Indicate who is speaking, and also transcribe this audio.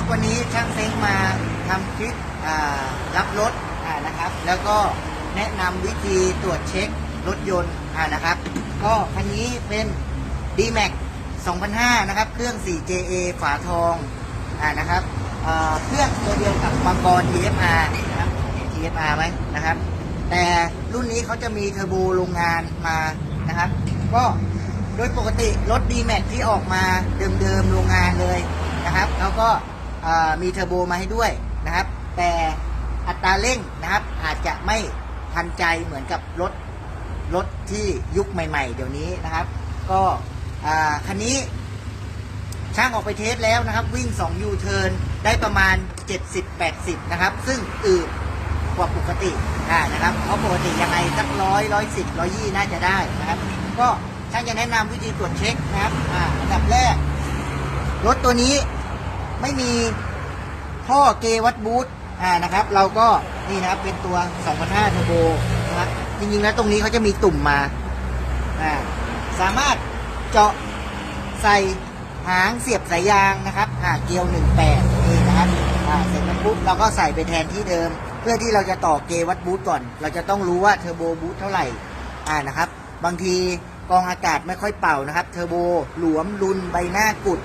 Speaker 1: ับวันนี้ช่างเซ้งมาทำคลิปรับรถนะครับ แล้วก็แนะนำวิธีตรวจเช็ครถยนต์นะครับ ก็คันนี้เป็น D-Max 2005 นะครับ เครื่อง 4JA ฝาทองอนะครับเครื่องตัวเดียวกับมังกร TFR นะครับ TFR ไหมนะครับ แต่รุ่นนี้เขาจะมีเทอร์โบโรงงานมานะครับ ก็โดยปกติรถ D-Max ที่ออกมาเดิมๆโรงงานเลยนะครับ แล้วก็ มีเทอร์โบมาให้ด้วยนะครับ แต่อัตราเร่งนะครับ อาจจะไม่ทันใจเหมือนกับรถรถที่ยุคใหม่ ๆ เดี๋ยวนี้นะครับ ก็คันนี้ช่างออกไปเทสแล้วนะครับ วิ่ง2ยูเทิร์นได้ประมาณ 70-80 นะครับ ซึ่งอืดกว่าปกตินะครับ เพราะปกติยังไงสักร้อยร้อยสิบร้อยยี่น่าจะได้นะครับ ก็ช่างจะแนะนำวิธีตรวจเช็คนะครับอ่าอันดับแรก รถตัวนี้ ไม่มีท่อเกวัดบูทอ่านะครับ เราก็นี่นะครับเป็นตัว2005 Turbo นะครับจริงๆแล้วตรงนี้เขาจะมีตุ่มมาอ่าสามารถเจาะใส่หางเสียบสายยางนะครับอ่าเกลียว 18 นี่นะครับอ่าเสร็จแล้วปุ๊บเราก็ใส่ไปแทนที่เดิม เพื่อที่เราจะต่อเกวัดบูทก่อน เราจะต้องรู้ว่าเทอร์โบบูทเท่าไหร่อ่านะครับ บางทีกองอากาศไม่ค่อยเป่านะครับ เทอร์โบหลวมรุนใบหน้ากุด